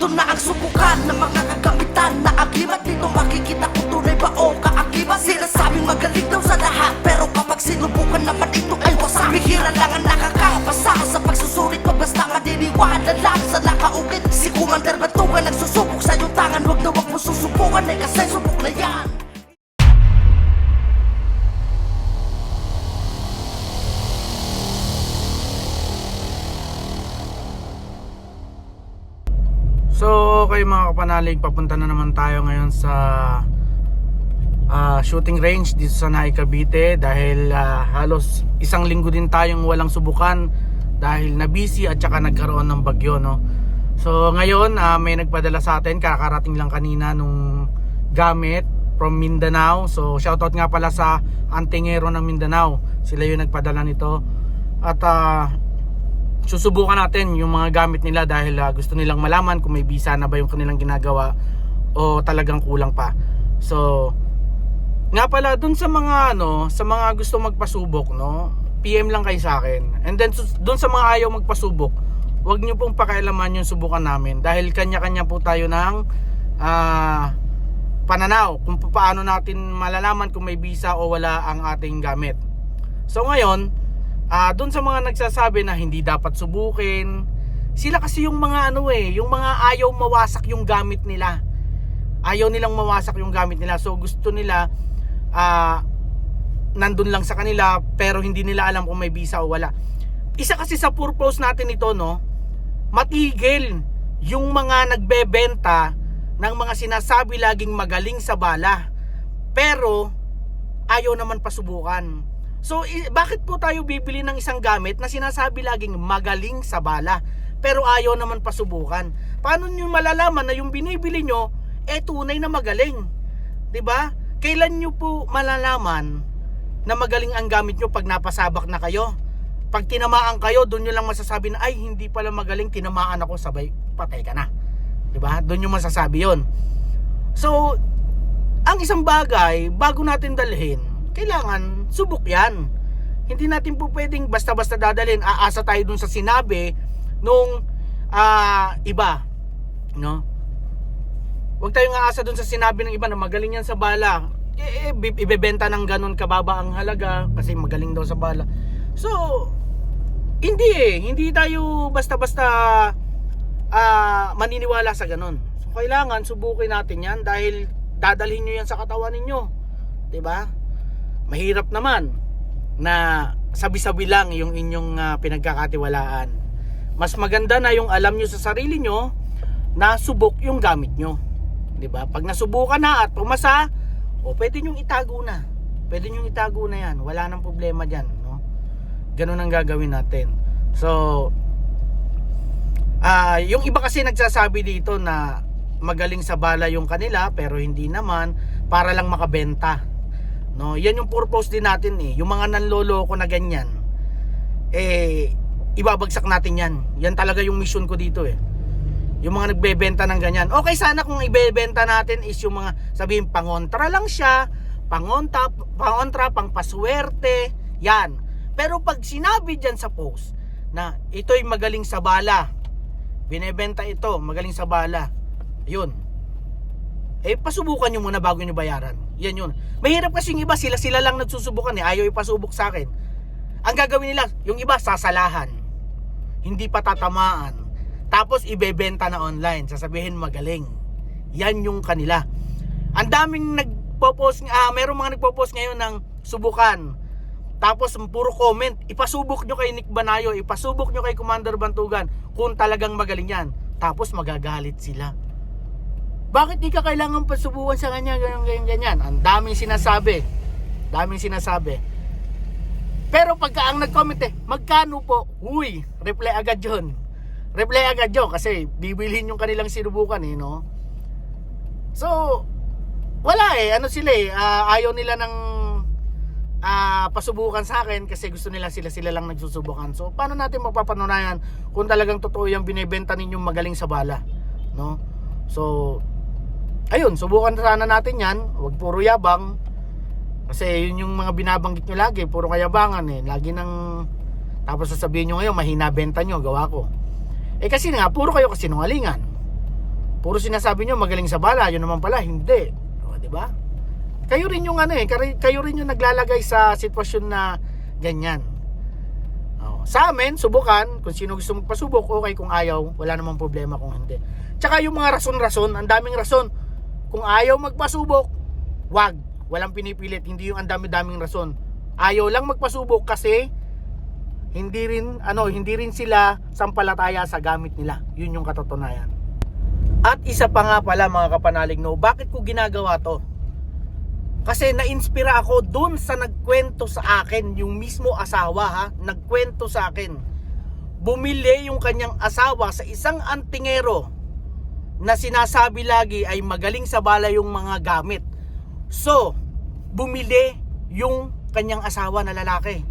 Ito na ang subukan ng mga kagamitan na aglimat Dito makikita kung tunay ba o kaakibat Sinasabing magaling daw sa lahat Pero kapag sinubukan naman ito ay wasak Bihira lang ang nakakapasa sa pagsusulit Pag basta madiniwala lang sa nakaukit Si Commander Batugan nagsusubok sa iyong tangan Huwag na huwag mo susubukan. Eh kasi subok na yan So, kayo mga kapanalig, papunta na naman tayo ngayon sa ah, shooting range dito sa Naik Cavite dahil ah, halos isang linggo din tayong walang subukan dahil na busy at saka nagkaroon ng bagyo no. So ngayon ah, may nagpadala sa atin kakarating lang kanina nung gamit from Mindanao. So shoutout nga pala sa Antingero ng Mindanao. Sila yung nagpadala nito. At ah, susubukan natin yung mga gamit nila dahil ah, gusto nilang malaman kung may visa na ba yung kanilang ginagawa o talagang kulang pa. So, nga pala dun sa mga ano, sa mga gusto magpasubok, no? PM lang kayo sa akin. And then dun sa mga ayaw magpasubok, wag niyo pong pakialaman yung subukan namin dahil kanya-kanya po tayo ng ah, pananaw kung paano natin malalaman kung may visa o wala ang ating gamit. So ngayon, ah doon sa mga nagsasabi na hindi dapat subukin, sila kasi yung mga ano eh, yung mga ayaw mawasak yung gamit nila. Ayaw nilang mawasak yung gamit nila. So gusto nila ah nandun lang sa kanila pero hindi nila alam kung may visa o wala. Isa kasi sa purpose natin ito no, matigil yung mga nagbebenta ng mga sinasabi laging magaling sa bala. Pero ayaw naman pasubukan. So bakit po tayo bibili ng isang gamit na sinasabi laging magaling sa bala pero ayaw naman pasubukan? Paano niyo malalaman na yung binibili nyo eh tunay na magaling? 'Di ba? Kailan nyo po malalaman na magaling ang gamit nyo pag napasabak na kayo? Pag tinamaan kayo, doon nyo lang masasabi na ay hindi pala magaling, tinamaan ako, sabay patay ka na. 'Di ba? Doon nyo masasabi 'yon. So, ang isang bagay, bago natin dalhin, kailangan subok yan. Hindi natin po pwedeng basta-basta dadalhin, aasa tayo dun sa sinabi nung ah, iba. No? Huwag tayong aasa dun sa sinabi ng iba na magaling yan sa bala. Eh, bi- ibebenta ng ganun kababa ang halaga kasi magaling daw sa bala. So, hindi eh. Hindi tayo basta-basta ah, maniniwala sa ganun. So, kailangan subukin natin yan dahil dadalhin nyo yan sa katawan ninyo. ba? Mahirap naman na sabi-sabi lang yung inyong ah, pinagkakatiwalaan. Mas maganda na yung alam nyo sa sarili nyo na subok yung gamit nyo. ba? Pag nasubukan na at pumasa, o pwede nyo itago na. Pwede nyo itago na yan. Wala nang problema dyan. No? Ganun ang gagawin natin. So, Ah, yung iba kasi nagsasabi dito na magaling sa bala yung kanila pero hindi naman para lang makabenta. No, yan yung purpose din natin eh. Yung mga nanloloko na ganyan eh ibabagsak natin yan. Yan talaga yung mission ko dito eh. Yung mga nagbebenta ng ganyan. Okay sana kung ibebenta natin is yung mga sabihin pangontra lang siya, pangontra, pangontra, pangpaswerte, yan. Pero pag sinabi dyan sa post na ito'y magaling sa bala, binebenta ito, magaling sa bala. Yun. Eh, pasubukan nyo muna bago nyo bayaran. Yan yun. Mahirap kasi yung iba, sila-sila lang nagsusubukan eh. Ayaw ipasubok sa akin. Ang gagawin nila, yung iba, sasalahan. Hindi pa tatamaan. Tapos, ibebenta na online. Sasabihin, magaling. Yan yung kanila. Ang daming nagpo-post, ah, merong mga nagpo-post ngayon ng subukan. Tapos puro comment, ipasubok nyo kay Nick Banayo, ipasubok nyo kay Commander Bantugan kung talagang magaling yan. Tapos magagalit sila. Bakit di ka kailangan pasubukan sa kanya, ganyan, ganyan, ganyan? Ang daming sinasabi. Daming sinasabi. Pero pagka ang nag-comment eh, magkano po? Uy, reply agad yun. Reply agad yun kasi bibilhin yung kanilang sinubukan eh, no? So, wala eh. Ano sila eh, ah, ayaw nila ng ah, pasubukan sa akin kasi gusto nila sila sila lang nagsusubukan. So paano natin mapapatunayan kung talagang totoo yung binebenta ninyong magaling sa bala, no? So ayun, subukan sana natin 'yan. Huwag puro yabang. Kasi yun yung mga binabanggit nyo lagi, puro kayabangan eh. Lagi nang tapos sasabihin nyo ngayon, mahina benta nyo, gawa ko. Eh kasi nga, puro kayo kasinungalingan. Puro sinasabi nyo magaling sa bala, yun naman pala hindi. O, ba? Kayo rin yung ano eh, kayo rin yung naglalagay sa sitwasyon na ganyan. O, sa amin, subukan, kung sino gusto magpasubok, okay kung ayaw, wala namang problema kung hindi. Tsaka yung mga rason-rason, ang daming rason. Kung ayaw magpasubok, wag. Walang pinipilit, hindi yung ang dami-daming rason. Ayaw lang magpasubok kasi hindi rin ano, hindi rin sila sampalataya sa gamit nila. Yun yung katotohanan. At isa pa nga pala mga kapanalig no, bakit ko ginagawa to? Kasi na-inspira ako dun sa nagkwento sa akin, yung mismo asawa ha, nagkwento sa akin. Bumili yung kanyang asawa sa isang antingero na sinasabi lagi ay magaling sa bala yung mga gamit. So, bumili yung kanyang asawa na lalaki.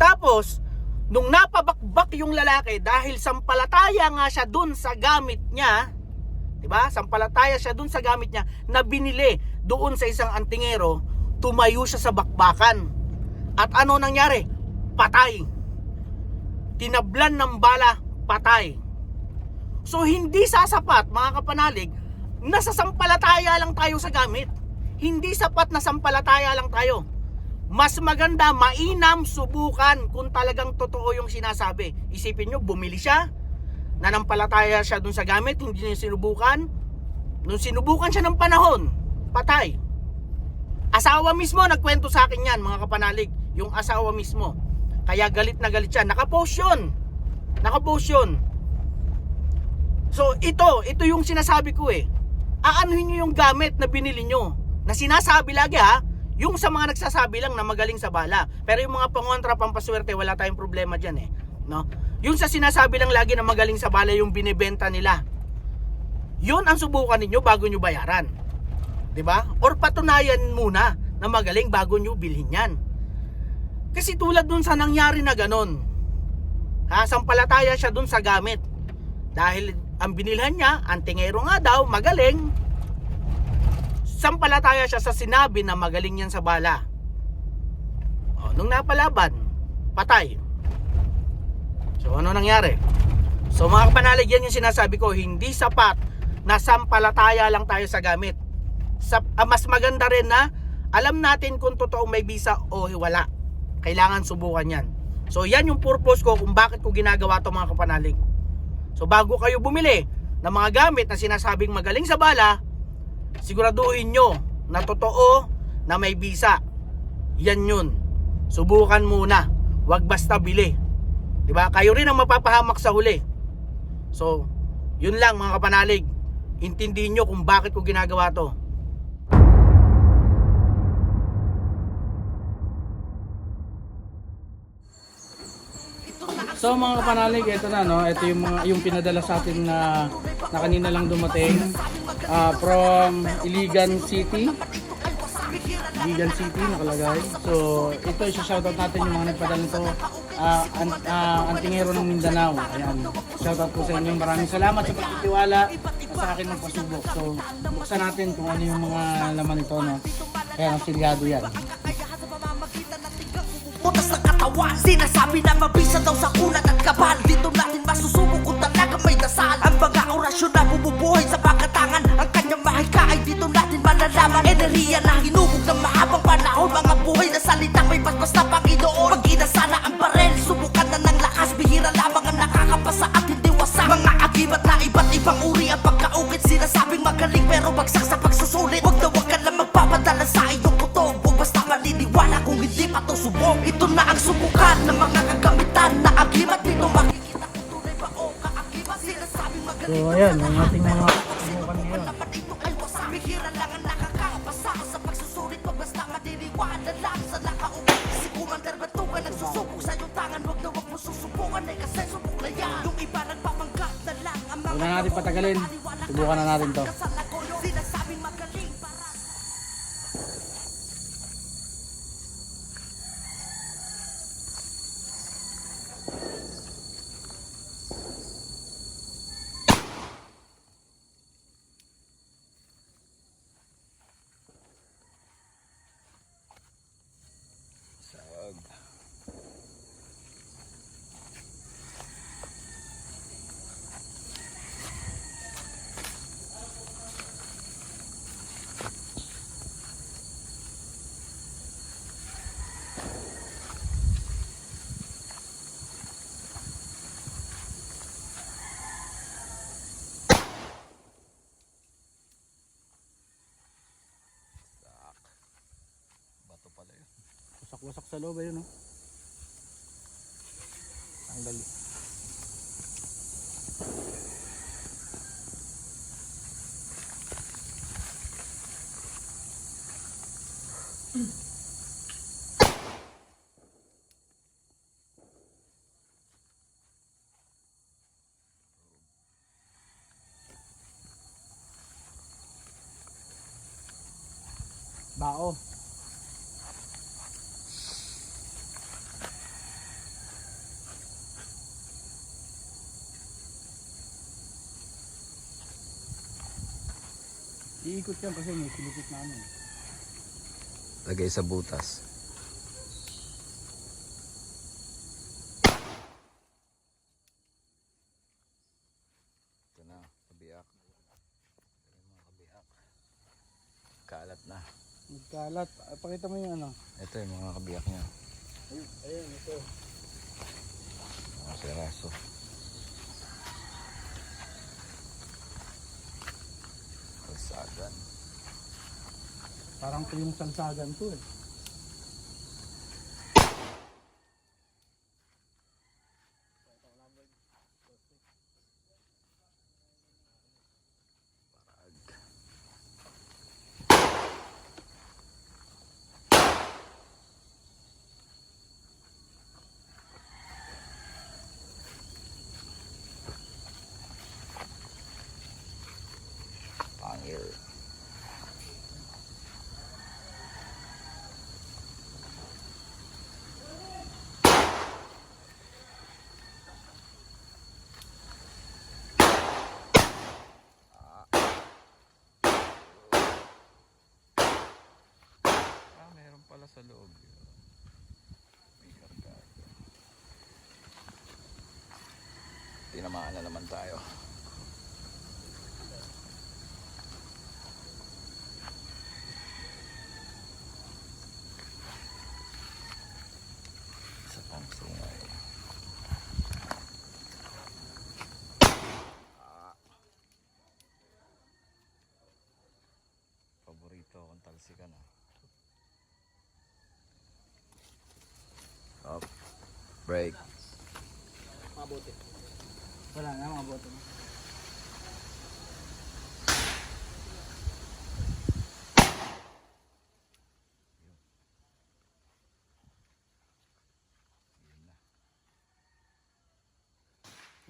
Tapos, nung napabakbak yung lalaki dahil sampalataya nga siya dun sa gamit niya, 'di ba? Sampalataya siya dun sa gamit niya na binili doon sa isang antingero, tumayo siya sa bakbakan. At ano nangyari? Patay. Tinablan ng bala, patay. So hindi sasapat mga kapanalig, nasa sampalataya lang tayo sa gamit. Hindi sapat na sampalataya lang tayo. Mas maganda, mainam, subukan kung talagang totoo yung sinasabi. Isipin nyo, bumili siya, nanampalataya siya dun sa gamit, hindi niya sinubukan. Nung sinubukan siya ng panahon, patay. Asawa mismo, nagkwento sa akin yan, mga kapanalig. Yung asawa mismo. Kaya galit na galit siya. Nakapost yun. Nakapost yun. So, ito, ito yung sinasabi ko eh. Aanuhin nyo yung gamit na binili nyo. Na sinasabi lagi ha, yung sa mga nagsasabi lang na magaling sa bala. Pero yung mga pangontra, pampaswerte, wala tayong problema dyan eh. No? Yung sa sinasabi lang lagi na magaling sa bala yung binibenta nila. Yun ang subukan ninyo bago nyo bayaran. ba? Or patunayan muna na magaling bago nyo bilhin yan. Kasi tulad dun sa nangyari na ganon. Ha, sampalataya siya dun sa gamit. Dahil ang binilhan niya, antingero nga daw, magaling. Sampalataya siya sa sinabi na magaling yan sa bala. O, nung napalaban, patay. So ano nangyari? So mga kapanalig yan yung sinasabi ko, hindi sapat na sampalataya lang tayo sa gamit. Sa, ah, mas maganda rin na alam natin kung totoong may visa o wala. Kailangan subukan yan. So yan yung purpose ko kung bakit ko ginagawa to mga kapanalig. So bago kayo bumili ng mga gamit na sinasabing magaling sa bala, siguraduhin nyo na totoo na may visa. Yan yun. Subukan muna. Huwag basta bili. ba? Kayo rin ang mapapahamak sa huli. So, yun lang mga kapanalig. Intindihin nyo kung bakit ko ginagawa to. So mga kapanalig, ito na no, ito yung mga yung pinadala sa atin na, na kanina lang dumating ah, from Iligan City. Iligan City nakalagay. So ito i-shoutout natin yung mga nagpadala nito ah, an, ah, Antingero ng Mindanao. Ayan. Shoutout po sa inyo. Maraming salamat sa pagtitiwala sa akin magpasubok. So buksan natin kung ano yung mga laman nito no. Kaya silyado yan. Utas ng katawan Sinasabi na mabisa daw sa kulat at kabal Dito natin masusubok kung talaga may dasal. Ang mga orasyon na bumubuhay sa pagkatangan Ang kanyang mahika ay dito natin malalaman. Enerhiya na hinubog ng mahabang panahon. Mga buhay na salita may basbas na Panginoon. Pag inasala ang barel Subukan na ng lakas. Bihira lamang ang nakakapasa at hindi wasak. Mga agibat na iba't ibang uri ang pagkaukit. Sinasabing magaling pero bagsak sa pagsusulit ayan, ang ating Wasak sa loob ayun oh. Ang dali. Bao. Iikot yan kasi may silikit na ano. Lagay sa butas. Ito na, kabiyak. Ito mga kabiyak. Kalat na. Nagkalat. Ah, Pakita mo yung ano. Ito yung mga kabiyak niya. Ayun, ayun ito. Mga siraso. Kalsagan. Parang ito yung salsagan to eh. Pala sa loob yun. May kargado. Tinamaan na naman tayo. Isa pang sungay. Ah. Paborito akong talsikan ah. Up. Break. Mga bote. Wala na mga bote. Yun na.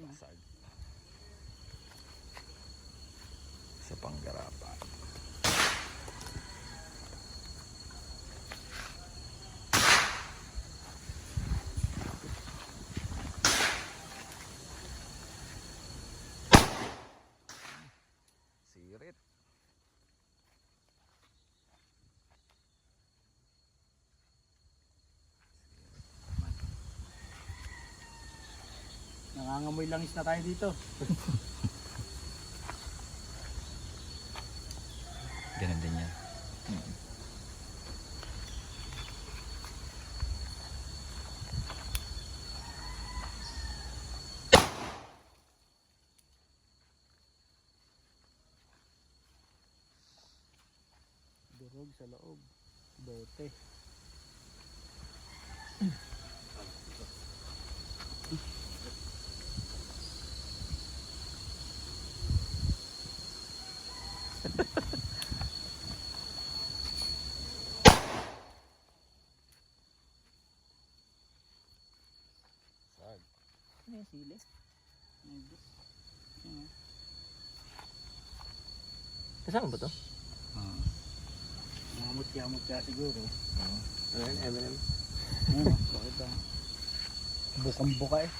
Basag. Sa panggarapan. Sirit. Nangangamoy langis na tayo dito. Ganun din yan. Durog sa loob. Bote. Sag. Ano yung sili? Nandus. Ano? Kasama ba to? Ah. Mga mutya-mutya siguro. Ano yan? M&M? Ano? Bakit ah? Bukang-buka eh.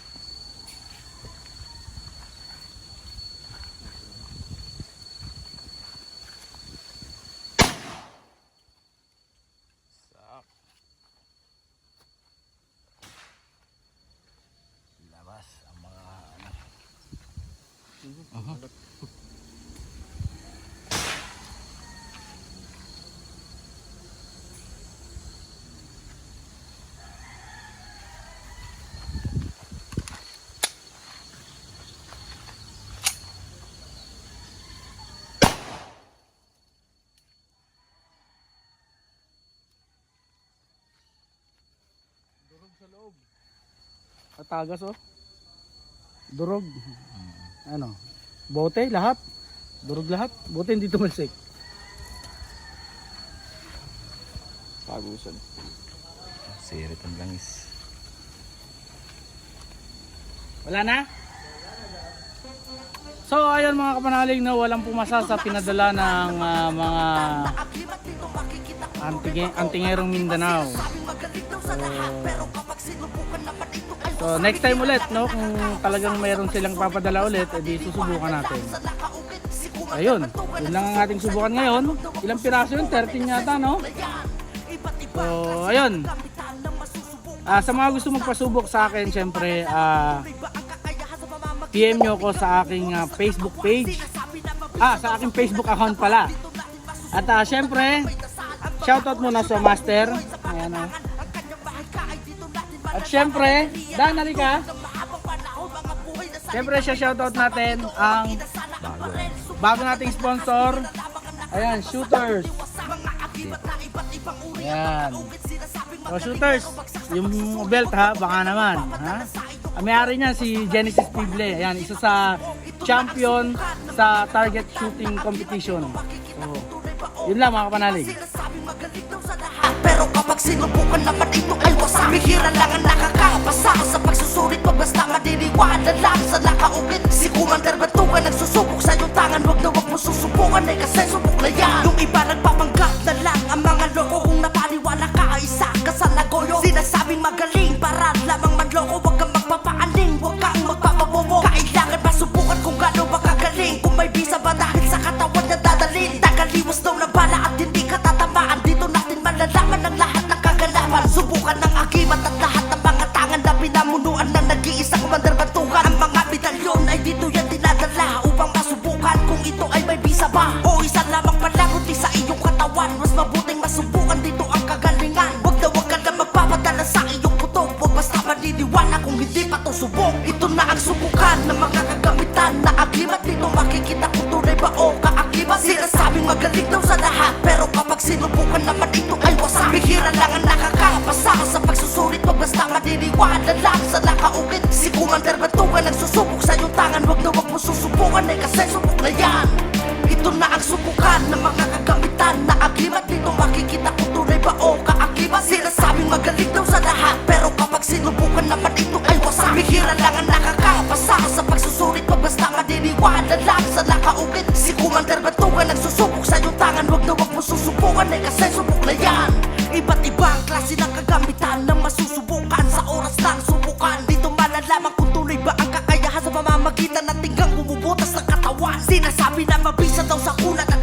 Sak. Labas ang mga ano. Aha. Sa loob. Katagas oh. Durog. Ano? Bote lahat. Durog lahat. Bote hindi tumalsik. Pagusan. Sirit ang langis. Wala na? So ayun mga kapanalig na walang pumasa sa pinadala ng ah, mga antinge, antingerong Mindanao. Sa lahat Pero kapag sinubukan naman ito ay So next time ulit no kung talagang mayroon silang papadala ulit edi susubukan natin. Ayun, yun lang ang ating subukan ngayon. Ilang piraso yun? 13 yata no? So ayun, Ah, sa mga gusto magpasubok sa akin, syempre, ah, sa pamamagitan PM nyo ko sa aking ah, Facebook page. Ah, sa aking Facebook account pala. At ah, syempre, shoutout muna sa Master. Ayan, oh. At syempre, Dan, halika. Syempre, siya shoutout natin ang bago nating sponsor. Ayan, Shooters. Ayan. O shooters, yung belt ha, baka naman. Ha? Ang may-ari niya si Genesis Pible. Ayan, isa sa champion sa target shooting competition. So, yun lang mga kapanalig. Pero kapag sinubukan naman ito Bihira lang ang nakakapasa Sa pagsusulit pag basta madiniwala lang Sa nakaukit Si Commander Batugan nagsusubok sa iyong tangan. Huwag na huwag mo susubukan ay kasi subok na yan. Yung iba nagpapanggap na lang Ang mga loko. Kung napaniwala ka ay isa ka sa nagoyo. Sinasabing magaling para lamang manloko. Huwag kang magpapaaling Huwag kang magpapabobo Kailangan masubukan kung gaano makagaling Kung may bisa ba dahil sa katawan niya dadalhin. Tagaliwas daw ng bala at hindi ka tatamaan Subukan ng basta maniniwala lang Sa nakaukit Si Commander Batugan nagsusubok sa iyong tangan. Huwag na huwag mo susubukan ay kasi subok na yan Mabisa daw sa kulat